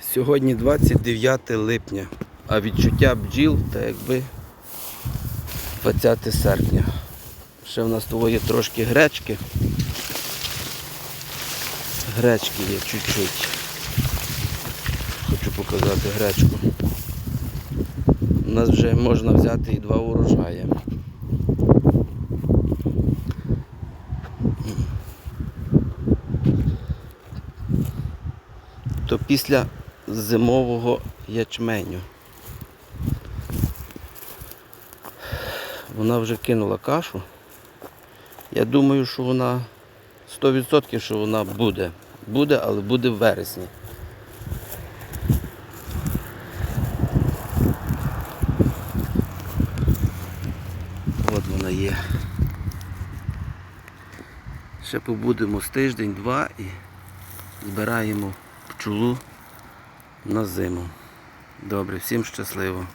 Сьогодні 29 липня, а відчуття бджіл та якби 20 серпня. Ще в нас того є трошки гречки. Гречки є чуть-чуть. Хочу показати гречку. У нас вже можна взяти і два урожаї. То після зимового ячменю. Вона вже кинула кашу. Я думаю, що вона 100% що вона буде. Буде, але буде в вересні. От вона є. Ще побудемо з тиждень-два і збираємо пчолу на зиму. Добре, всім щасливо.